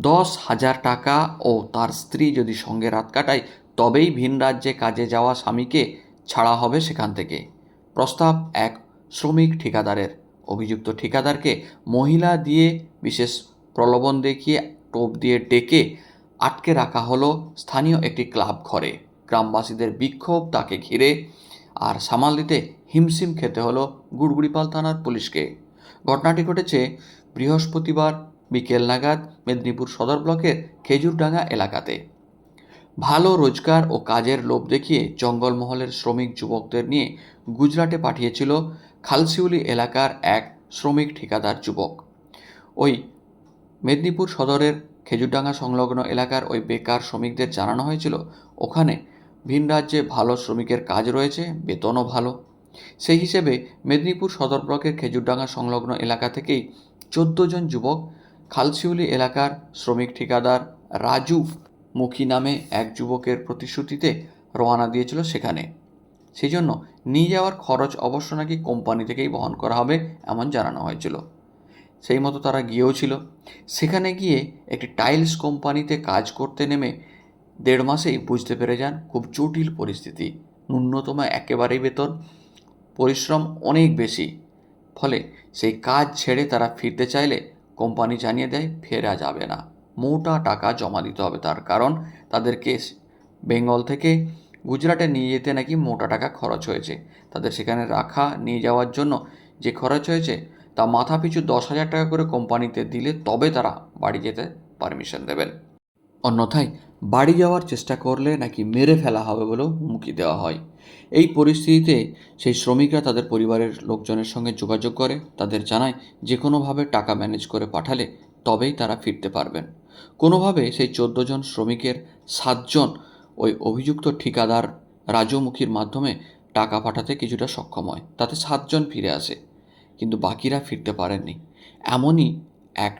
দশ হাজার টাকা ও তার স্ত্রী যদি সঙ্গে রাত কাটায়, তবেই ভিন রাজ্যে কাজে যাওয়া স্বামীকে ছাড়া হবে সেখান থেকে। প্রস্তাব এক, শ্রমিক ঠিকাদারের। অভিযুক্ত ঠিকাদারকে মহিলা দিয়ে বিশেষ প্রলোভন দেখিয়ে টোপ দিয়ে ডেকে আটকে রাখা হলো স্থানীয় একটি ক্লাব ঘরে। গ্রামবাসীদের বিক্ষোভ তাকে ঘিরে আর সামাল দিতে হিমশিম খেতে হলো গুড়গুড়িপাল থানার পুলিশকে। ঘটনাটি ঘটেছে বৃহস্পতিবার বিকেল নাগাদ মেদিনীপুর সদর ব্লকের খেজুরডাঙ্গা এলাকাতে। ভালো রোজগার ও কাজের লোভ দেখিয়ে জঙ্গলমহলের শ্রমিক যুবকদের নিয়ে গুজরাটে পাঠিয়েছিল খালসিউলি এলাকার এক শ্রমিক ঠিকাদার যুবক। ওই মেদিনীপুর সদরের খেজুরডাঙ্গা সংলগ্ন এলাকার ওই বেকার শ্রমিকদের জানানো হয়েছিল, ওখানে ভিন রাজ্যে ভালো শ্রমিকের কাজ রয়েছে, বেতনও ভালো। সেই হিসেবে মেদিনীপুর সদর ব্লকের খেজুরডাঙ্গা সংলগ্ন এলাকা থেকেই চোদ্দ জন যুবক খালসিউলি এলাকার শ্রমিক ঠিকাদার রাজু মুখী নামে এক যুবকের প্রতিশ্রুতিতে রওনা দিয়েছিল সেখানে। সেই জন্য নিয়ে যাওয়ার খরচ অবশ্য নাকি কোম্পানি থেকেই বহন করা হবে এমন জানানো হয়েছিল। সেই মতো তারা গিয়েও ছিল। সেখানে গিয়ে একটি টাইলস কোম্পানিতে কাজ করতে নেমে দেড় মাসেই বুঝতে পেরে যান খুব জটিল পরিস্থিতি। ন্যূনতম একেবারেই বেতন, পরিশ্রম অনেক বেশি। ফলে সেই কাজ ছেড়ে তারা ফিরতে চাইলে কোম্পানি জানিয়ে দেয়, ফেরা যাবে না। মোটা টাকা জমা দিতে হবে তার, কারণ তাদেরকে বেঙ্গল থেকে গুজরাটে নিয়ে যেতে নাকি মোটা টাকা খরচ হয়েছে। তাদের সেখানে রাখা নিয়ে যাওয়ার জন্য যে খরচ হয়েছে, তা মাথা পিছু দশ হাজার টাকা করে কোম্পানিতে দিলে তবে তারা বাড়ি যেতে পারমিশন দেবেন। অন্যথায় বাড়ি যাওয়ার চেষ্টা করলে নাকি মেরে ফেলা হবে বলেও হুমকি দেওয়া হয়। এই পরিস্থিতিতে সেই শ্রমিকরা তাদের পরিবারের লোকজনের সঙ্গে যোগাযোগ করে, তাদের জানায় যে কোনোভাবে টাকা ম্যানেজ করে পাঠালে তবেই তারা ফিরতে পারবেন। কোনোভাবে সেই চোদ্দ জন শ্রমিকের সাতজন ওই অভিযুক্ত ঠিকাদার রাজমুখীর মাধ্যমে টাকা পাঠাতে কিছুটা সক্ষম হয়, তাতে সাতজন ফিরে আসে, কিন্তু বাকিরা ফিরতে পারেননি। এমনই এক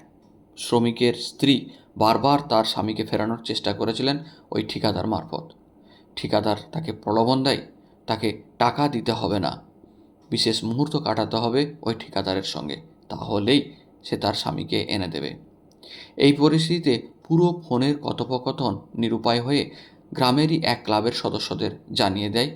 শ্রমিকের স্ত্রী বারবার তার স্বামীকে ফেরানোর চেষ্টা করেছিলেন ওই ঠিকাদার মারফত। ঠিকাদার তাকে প্রলোভন দেয়, তাকে টাকা দিতে হবে না। বিশেষ মুহূর্ত কাটাতে হবে ওই ঠিকাদারের সঙ্গে, তাহলেই সে তার স্বামীকে এনে দেবে। এই পরিস্থিতিতে পুরো ফোনের কথোপকথন নিরুপায় হয়ে গ্রামেরই এক ক্লাবের সদস্যদের জানিয়ে দেয়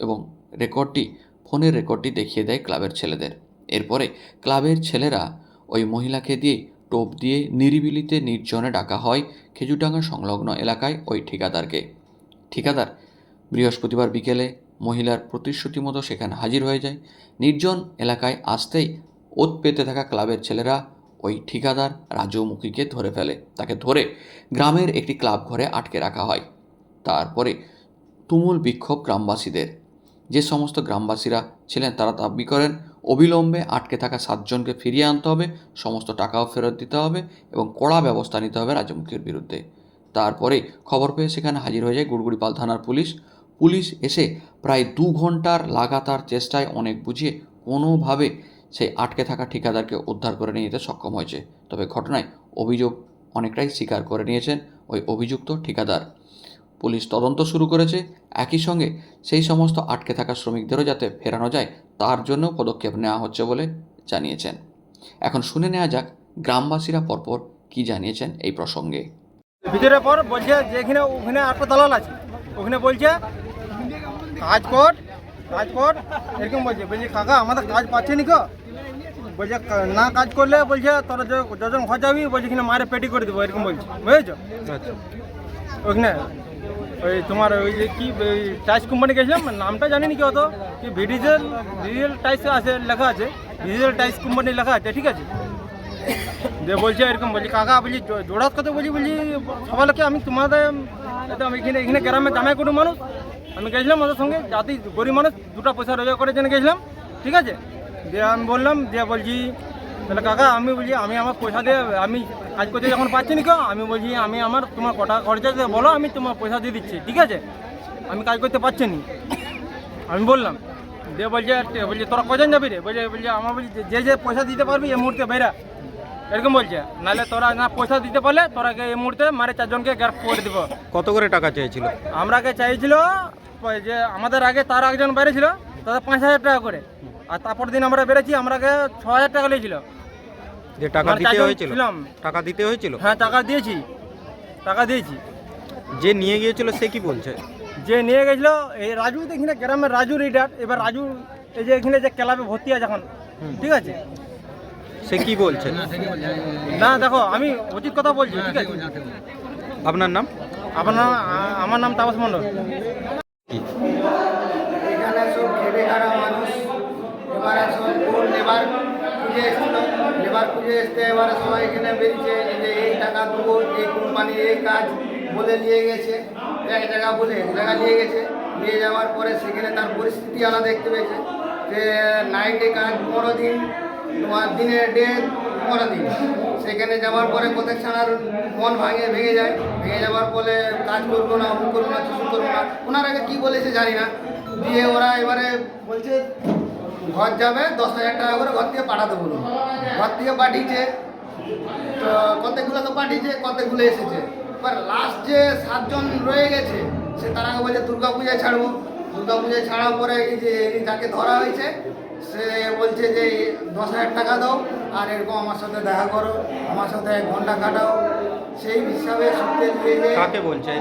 এবং রেকর্ডটি, ফোনের রেকর্ডটি দেখিয়ে দেয় ক্লাবের ছেলেদের। এরপরে ক্লাবের ছেলেরা ওই মহিলাকে দিয়ে টোপ দিয়ে নিরিবিলিতে নির্জনে ডাকা হয় খেজুরডাঙ্গা সংলগ্ন এলাকায় ওই ঠিকাদারকে। ঠিকাদার, বৃহস্পতিবার বিকেলে মহিলার প্রতিশ্রুতি মতো সেখানে হাজির হয়ে যায়। নির্জন এলাকায় আসতেই ওত পেতে থাকা ক্লাবের ছেলেরা ওই ঠিকাদার রাজমুখীকে ধরে ফেলে। তাকে ধরে গ্রামের একটি ক্লাব ঘরে আটকে রাখা হয়। তারপরে তুমুল বিক্ষোভ গ্রামবাসীদের। যে সমস্ত গ্রামবাসীরা ছিলেন তারা দাবি করেন অবিলম্বে আটকে থাকা সাতজনকে ফিরিয়ে আনতে হবে, সমস্ত টাকাও ফেরত দিতে হবে এবং কড়া ব্যবস্থা নিতে হবে রাজমুখীর বিরুদ্ধে। তারপরে খবর পেয়ে সেখানে হাজির হয়ে যায় গুড়গুড়িপাল থানার পুলিশ। পুলিশ এসে প্রায় দু ঘণ্টার লাগাতার চেষ্টায় অনেক বুঝিয়ে কোনোভাবে সেই আটকে থাকা ঠিকাদারকে উদ্ধার করে নিয়ে যেতে সক্ষম হয়েছে। তবে ঘটনায় অভিযোগ অনেকটাই স্বীকার করে নিয়েছেন ওই অভিযুক্ত ঠিকাদার। পুলিশ তদন্ত শুরু করেছে। একই সঙ্গে সেই সমস্ত আটকে থাকা শ্রমিকদেরও যাতে ফেরানো যায় তার জন্য পদক্ষেপ নেওয়া হচ্ছে বলে জানিয়েছেন। এখন শুনে নেওয়া যাক গ্রামবাসীরা পরপর কি জানিয়েছেন এই প্রসঙ্গে। ভিতরে পর বলছে যে এখানে ওখানে একটা দালাল আছে। ওখানে বলছে কাজ কর কাজ কর। এরকম বলছে। বলছি কাকা আমাদের কাজ পাচ্ছে নি কো বলছে না কাজ করলে বলছে তোরা যে- যখন ঘর যাবি বলছে মারে পেটি করে দেবো এরকম বলছে। বুঝেছ? ওখানে ওই তোমার ওই যে কি টাইস কোম্পানি গেছিলাম, নামটা জানি না কি হতো কি ভিডিজেল ভিডিজেল টাইস আছে, লেখা আছে ভিডিজেল টাইস কোম্পানি লেখা আছে, ঠিক আছে? যে বলছে এরকম, বলছি, কাকা, বলছি, জো- জোড়াত কথা বলছি বলছি সবাইকে আমি তোমাদের আমি এখানে এখানে গ্রামে জামাই কোনো মানুষ, আমি গেছিলাম ওদের সঙ্গে, জাতি গরিব মানুষ, দুটো পয়সা রোজগার করার জন্য গেছিলাম, ঠিক আছে? দিয়ে আমি বললাম, দিয়ে বলছি তাহলে কাকা আমি বলছি আমি আমার পয়সা দিয়ে আমি কাজ করতে যখন পাচ্ছি না কেউ আমি বলছি আমি আমার তোমার কটা খরচা বলো আমি তোমার পয়সা দিয়ে দিচ্ছি ঠিক আছে? আমি কাজ করতে পারছি না। আমি বললাম দিয়ে বলছে বলছে তোরা কজন যাবি রে? বলছে বলছে আমার বলছি যে যে পয়সা দিতে পারবি এই মুহূর্তে বেরা। এরকম বলছে নাহলে তোরা না পয়সা দিতে পারলে তোরা এই মুহূর্তে মারে চারজনকে গ্রেফ করে দিব। কত করে টাকা চেয়েছিল? আমরাকে চাইছিল যে আমাদের আগে তার একজন বেড়েছিল তাদের পাঁচ হাজার টাকা করে। আর তারপর দিন আমরা বেড়েছি আমরাকে ছ হাজার টাকা নিয়েছিল যে টাকা মানে দিতে চারজন হয়েছিল? ছিলাম। টাকা দিতে হয়েছিল? হ্যাঁ টাকা দিয়েছি। টাকা দিয়েছি। যে নিয়ে গিয়েছিল সে কি বলছে? যে নিয়ে গেছিল এই রাজু তো এখানে গ্রামের রাজু রিডার এবার রাজু এই যে এখানে যে ক্লাবে ভর্তি আছে এখন ঠিক আছে? সে কি বলছে? না দেখো আমি উচিত কথা বলছি ঠিক আছে? আপনার নাম? আপনার নাম আ- আমার নাম তাপস মণ্ডল সব খেটে খাওয়া মানুষ এবারে সব ওর লেবার খুঁজে এসেছিল লেবার খুঁজে এসতে এবারে সবাই এখানে বেরিয়েছে যে এই টাকা দেবো, এই কোম্পানি এই কাজ বলে নিয়ে গেছে। এক জায়গা বলে এক জায়গা নিয়ে গেছে। নিয়ে যাওয়ার পরে সেখানে তার পরিস্থিতি আলাদা দেখতে পেয়েছে, যে নাইটে কাজ পনেরো দিন তোমার দিনে ডে পনেরো দিন। সেখানে যাওয়ার পরে প্রত্যেক ছাড়ার মন ভাঙে, ভেঙে যায়। ভেঙে যাওয়ার পরে কাজ করব না, অমুক করব না কিছু করব না। ওনার আগে কী বলেছে জানি না। দিয়ে ওরা এবারে বলছে ঘর যাবে, দশ হাজার টাকা করে ঘর থেকে পাঠাতে বলুন ঘর থেকে পাঠিয়েছে, তো কতগুলো তো পাঠিয়েছে, কতগুলো এসেছে। এবার লাস্ট যে সাতজন রয়ে গেছে, সে তার আগে বলছে, দুর্গা পূজায় ছাড়বো। দুর্গা পূজায় ছাড়ার পরে এই যে যাকে ধরা হয়েছে, সে বলছে যে, দশ হাজার টাকা দাও। আর এরকম আমার সাথে দেখা করো আমার সাথে এক ঘণ্টা কাটাও। সেই হিসাবে সূত্রে দিয়ে যে কাকে বলছে?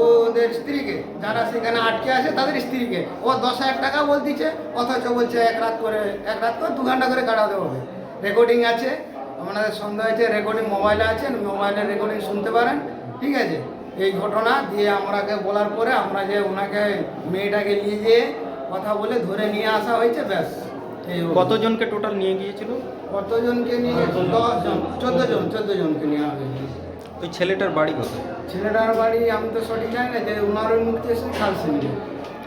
ওদের স্ত্রীকে যারা সেখানে আটকে আছে তাদের স্ত্রীকে। ও দশ হাজার টাকা বলতিছে অথচ বলছে এক রাত করে এক রাত করে দু ঘণ্টা করে কাটাতে হবে। রেকর্ডিং আছে আমাদের সন্দেহ হয়েছে রেকর্ডিং মোবাইলে আছে মোবাইলে রেকর্ডিং শুনতে পারেন ঠিক আছে? এই ঘটনা দিয়ে আমরাকে বলার পরে আমরা যে ওনাকে মেয়েটাকে নিয়ে যেয়ে কথা বলে ধরে নিয়ে আসা হয়েছে ব্যাস। কতজনকে টোটাল নিয়ে গিয়েছিল? কতজনকে নিয়ে দশ জন চোদ্দ জন। চোদ্দ জনকে নিয়ে আসা ওই ছেলেটার বাড়ি কোথায়? ছেলেটার বাড়ি আমি তো সঠিক জানি না যে ওনার ওই মুক্তি এসে খালসিনি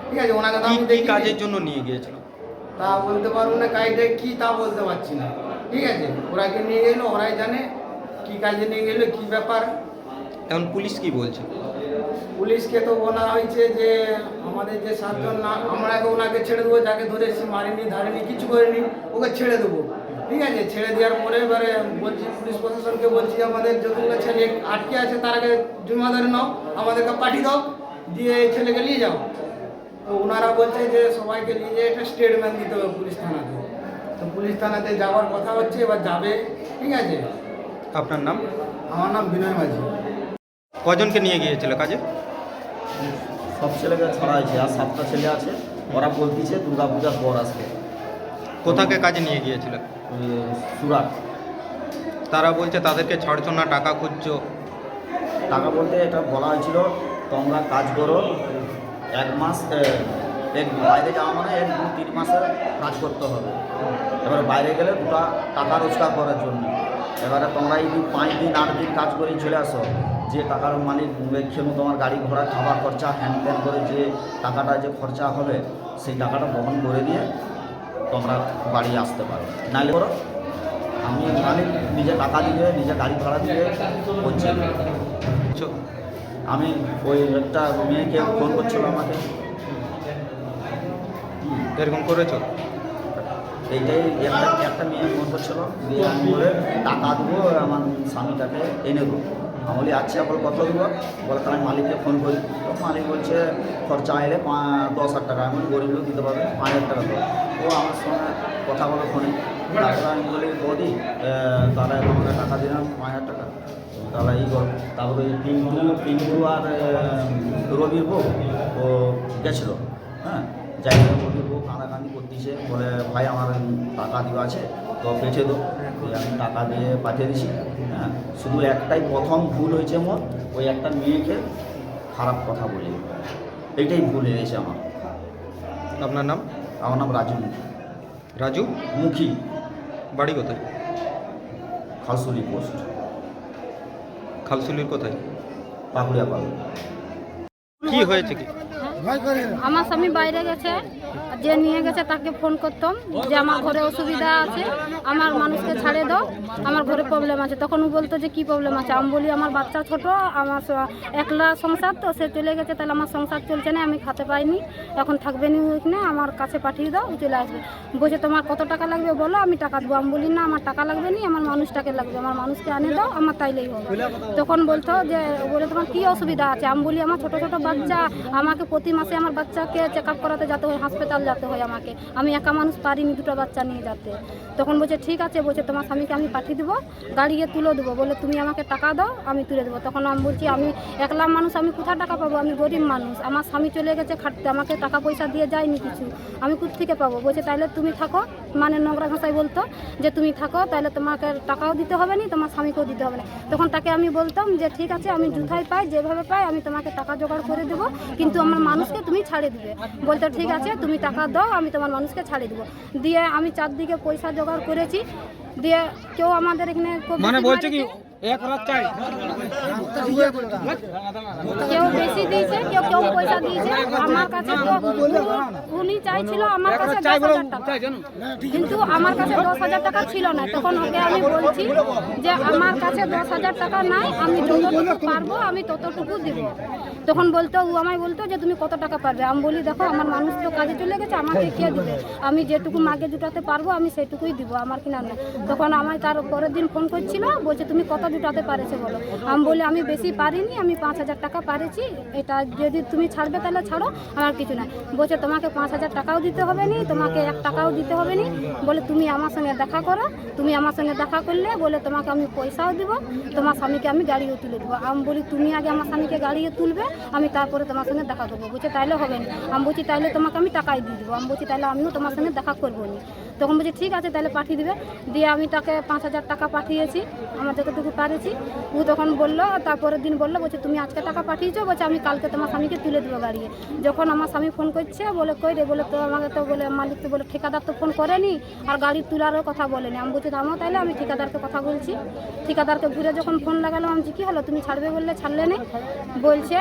ঠিক আছে ওনাকে তো আমি কি দেখিনি। কাজের জন্য নিয়ে গিয়েছিল? তা বলতে পারব না কাজটা কি তা বলতে পারছি না। ঠিক আছে ওরাকে নিয়ে গেলো ওরাই জানে কি কাজে নিয়ে গেলো কি ব্যাপার। এখন পুলিশ কি বলছে? পুলিশকে তো বলা হয়েছে যে আমাদের যে সাতজন না আমরা আগে ওনাকে ছেড়ে দেবো যাকে ধরে এসে মারিনি ধারিনি কিছু করিনি ওকে ছেড়ে দেবো। ঠিক আছে? ছেড়ে দেওয়ার পরে এবারে বলছি পুলিশ প্রশাসনকে বলছি আমাদের যতগুলো ছেলে আটকে আছে তার আগে জিম্মাদারি নাও আমাদেরকে পাঠিয়ে দাও দিয়ে এই ছেলেকে নিয়ে যাও। তো ওনারা বলছে যে সবাইকে নিয়ে যেয়ে একটা স্টেটমেন্ট দিতে হবে পুলিশ থানাতে। তো পুলিশ থানাতে যাওয়ার কথা হচ্ছে এবার যাবে। ঠিক আছে? আপনার নাম? আমার নাম বিনয় মাঝি। কজনকে নিয়ে গিয়েছিল কাজে? সব ছেলেকে ছড়া হয়েছে আর সাতটা ছেলে আছে ওরা বলতেছে দুর্গা পূজার পর আসবে কোথাকে কাজে নিয়ে গিয়েছিল সুরাট। তারা বলছে তাদেরকে ছাড়ছো না টাকা খুঁজছো? টাকা বলতে এটা বলা হয়েছিল তোমরা কাজ করো এক মাস এক বাইরে যাওয়া মানে এক দু তিন মাসের কাজ করতে হবে। এবারে বাইরে গেলে দুটা টাকা রোজগার করার জন্য। এবারে তোমরা এই পাঁচ দিন আট দিন কাজ করে চলে আসো। যে টাকার মালিক খেলো তোমার গাড়ি ঘোড়া খাবার খরচা হ্যান ত্যান করে যে টাকাটা যে খরচা হবে সেই টাকাটা বহন করে দিয়ে তোমরা বাড়ি আসতে পারো। নাহলে করো আমি মালিক নিজে টাকা দিয়ে নিজে গাড়ি ভাড়া দিয়ে চ- আমি ওই একটা মেয়েকে ফোন করছিল আমাকে। এরকম করেছ? এইটাই একটা একটা মেয়ে ফোন করছিল দিয়ে আমি বলে টাকা দেবো আমার স্বামীটাকে এনে দেবো। আমি বলি আচ্ছা কত দেবো বলে তাহলে মালিককে ফোন করি। তো মালিক বলছে, খরচা এলে দশ হাজার টাকা। আমি গরিব লোক দিতে পারবে, পাঁচ হাজার টাকা দেবো ও আমার সঙ্গে কথা বলে ফোনে তারপরে আমি বলি, বৌদি তাহলে আমাকে টাকা দিলাম, পাঁচ হাজার টাকা। তাহলে এই করো। তারপরে ওই পিন্টু পিন্টু আর রবির বউ, ও গেছিল হ্যাঁ? যাই হোক। করতেছে বলে ভাই আমার টাকা দেওয়া আছে তো পেঠে দো আমি টাকা দিয়ে পাঠিয়ে দিছি। হ্যাঁ শুধু একটাই প্রথম ভুল হয়েছে মোর ওই একটা মেয়েকে খারাপ কথা বলি। এইটাই ভুল হয়েছে আমার। আপনার নাম? আমার নাম রাজু রাজু? মুখী। বাড়ি কোথায়? খালসুলি পোস্ট। খালসুলির কোথায়? পাকুড়িয়া পাল কি হয়েছে কি? আমার স্বামী বাইরে গেছে। যে নিয়ে গেছে তাকে ফোন করতাম যে আমার ঘরে অসুবিধা আছে, আমার মানুষকে ছাড়ে দাও, আমার ঘরে প্রবলেম আছে। তখন ও বলতো যে কি প্রবলেম আছে? আমি বলি, আমার বাচ্চা ছোট, আমার একলা সংসার তো, সে চলে গেছে, তাহলে আমার সংসার চলছে না, আমি খাতে পাইনি। এখন থাকবে নি ওইখানে আমার কাছে পাঠিয়ে দাও চলে আসবে। বলছে, তোমার কত টাকা লাগবে বলো, আমি টাকা দেবো। আমি বলি, না, আমার টাকা লাগবে নি, আমার মানুষটাকে লাগবে, আমার মানুষকে আনে দাও, আমার তাইলেই হবে। তখন বলতো যে বলে, তোমার কী অসুবিধা আছে? আমি বলি, আমার ছোট ছোট বাচ্চা, আমাকে প্রতি মাসে আমার বাচ্চাকে চেক আপ করাতে যেতে হয় হাসপাতাল যেতে হয় আমাকে। আমি একা মানুষ পারিনি দুটো বাচ্চা নিয়ে যেতে। তখন বলছে, ঠিক আছে। বলছে, তোমার স্বামীকে আমি পাঠিয়ে দেবো, গাড়িয়ে তুলে দেবো। বলে তুমি আমাকে টাকা দাও, আমি তুলে দেবো। তখন আমি বলছি, আমি একলা মানুষ, আমি কোথায় টাকা পাবো? আমি গরিব মানুষ। আমার স্বামী চলে গেছে খাটতে, আমাকে টাকা পয়সা দিয়ে যায়নি কিছু। আমি থেকে পাবো? বলছে তাহলে তুমি থাকো। মানে নোংরা ভাষায় বলতো যে, তুমি থাকো তাহলে তোমাকে টাকাও দিতে হবে না, তোমার স্বামীকেও দিতে হবে না। তখন তাকে আমি বলতাম যে, ঠিক আছে, আমি জুথাই পাই, যেভাবে পাই, আমি তোমাকে টাকা জোগাড় করে দেবো। কিন্তু আমার মানুষকে তুমি ছাড়ে দিবে। বলতো, ঠিক আছে, তুমি টাকা দাও আমি তোমার মানুষকে ছাড়ে দেবো। দিয়ে আমি চারদিকে পয়সা জোগাড় করেছি। দিয়ে কেউ আমাদের এখানে মানে বলছে কি মারিছে। এক রাত চাই। কেউ বেশি দিয়েছে কেউ কেউ পয়সা দিয়েছে। আমার কাছে উনি চাইছিল আমার কাছে দশ হাজার টাকা। কিন্তু আমার কাছে দশ হাজার টাকা ছিল না। তখন ওকে আমি বলছি যে আমার কাছে দশ হাজার টাকা নাই আমি যতটুকু পারব আমি ততটুকু দিব। তখন বলতো ও আমায় বলতো যে তুমি কত টাকা পারবে? আমি বলি দেখো আমার মানুষ তো কাজে চলে গেছে আমাকে কে দিবে? আমি যেটুকু মাকে জুটাতে পারব আমি সেটুকুই দিব আমার কিনা না তখন আমায় তার পরের দিন ফোন করছিল বলছে তুমি কত জুটাতে পারেছে বলো। আমি বলি, আমি বেশি পারিনি, আমি পাঁচ হাজার টাকা পারেছি। এটা যদি তুমি ছাড়বে তাহলে ছাড়ো, আমার কিছু নাই। বলছে, তোমাকে পাঁচ হাজার টাকাও দিতে হবে নি, তোমাকে এক টাকাও দিতে হবে নি। বলে, তুমি আমার সঙ্গে দেখা করো, তুমি আমার সঙ্গে দেখা করলে বলে, তোমাকে আমি পয়সাও দিব, তোমার স্বামীকে আমি গাড়িও তুলে দেবো। আমি বলি, তুমি আগে আমার স্বামীকে গাড়িও তুলবে, আমি তারপরে তোমার সঙ্গে দেখা করব। বলছে, তাইলে হবে না। আমি বলছি, তাইলে তোমাকে আমি টাকাই দিয়ে দেবো। আমি বলছি তাহলে আমিও তোমার সঙ্গে দেখা করব নি। তখন বলছি, ঠিক আছে, তাহলে পাঠিয়ে দিবে। দিয়ে আমি তাকে পাঁচ হাজার টাকা পাঠিয়েছি, আমার যতটুকু পারেছি ও তখন বলল, তারপরের দিন বলল, বলছে, তুমি আজকে টাকা পাঠিয়েছো? বলছে, আমি কালকে তোমার স্বামীকে তুলে দেবো গাড়িয়ে যখন আমার স্বামী ফোন করছে, বলে, কই রে? বলে, তো আমাকে তো বলে, মালিক তো বলে, ঠিকাদার তো ফোন করেনি, আর গাড়ি তোলারও কথা বলেনি। আমি বলছি, থামো তাইলে আমি ঠিকাদারকে কথা বলছি। ঠিকাদারকে ঘুরে যখন ফোন লাগালাম আমি কি হলো? তুমি ছাড়বে বললে? ছাড়লে নেই বলছে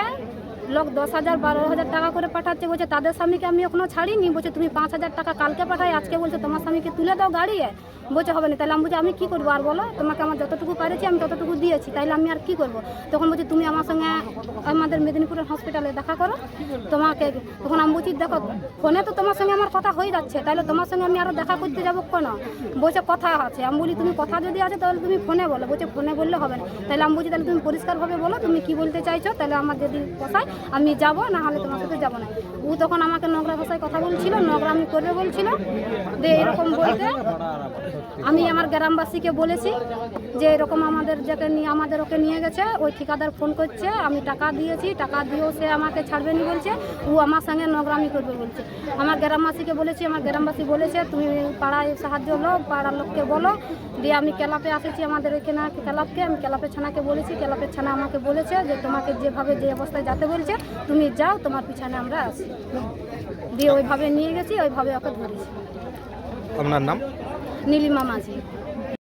লোক দশ হাজার, বারো হাজার টাকা করে পাঠাচ্ছে, বলছে, তাদের স্বামীকে আমি এখনও ছাড়িনি। বলছে, তুমি পাঁচ হাজার টাকা কালকে পাঠাই, আজকে বলছে, তোমার স্বামীকে তুলে দাও গাড়িয়ে। বলছে, হবে না, তাহলে আমি বলছি, আমি কী করব আর বলো? তোমাকে আমার যতটুকু পারেছি, আমি ততটুকু দিয়েছি, তাইলে আমি আর কি করব? তখন বলছি, তুমি আমার সঙ্গে আমাদের মেদিনীপুরের হসপিটালে দেখা করো। তোমাকে তখন আমি বলছি, দেখো, ফোনে তো তোমার সঙ্গে আমার কথা হয়ে যাচ্ছে তাহলে তোমার সঙ্গে আমি আরও দেখা করতে যাব কেন? বলছে, কথা আছে। আমি বলি, তুমি কথা যদি আছে, তাহলে তুমি ফোনে বলো। বলছে, ফোনে বললে হবে না। তাহলে আমি বলছি, তাহলে তুমি পরিষ্কারভাবে বলো, তুমি কি বলতে চাইছো? তাহলে আমার যদি পোষায়, আমি যাব না হলে তোমার সাথে যাব না। ও তখন আমাকে নোংরা ভাষায় কথা বলছিল নোংরা আমি করবে বলছিল। যে এরকম বলতে আমি আমার গ্রামবাসীকে বলেছি যে এরকম আমাদের যাকে নিয়ে আমাদের ওকে নিয়ে গেছে, ওই ঠিকাদার ফোন করছে, আমি টাকা দিয়েছি, টাকা দিয়েও সে আমাকে ছাড়বে নি বলছে, ও আমার সঙ্গে নোংরামি করবে বলছে। আমার গ্রামবাসীকে বলেছি, আমার গ্রামবাসী বলেছে, তুমি পাড়ায় সাহায্য হলো পাড়ার লোককে বলো, দিয়ে আমি ক্লাবে আসেছি আমাদের এখানে ক্লাবকে, আমি ক্লাবের ছানাকে বলেছি, ক্লাবের ছানা আমাকে বলেছে যে তোমাকে যেভাবে যে অবস্থায় যেতে বলছে, তুমি যাও, তোমার পিছনে আমরা আসি। দিয়ে ওইভাবে নিয়ে গেছি, ওইভাবে ওকে ধরেছি। আপনার নাম? নীলিমা মাঝি।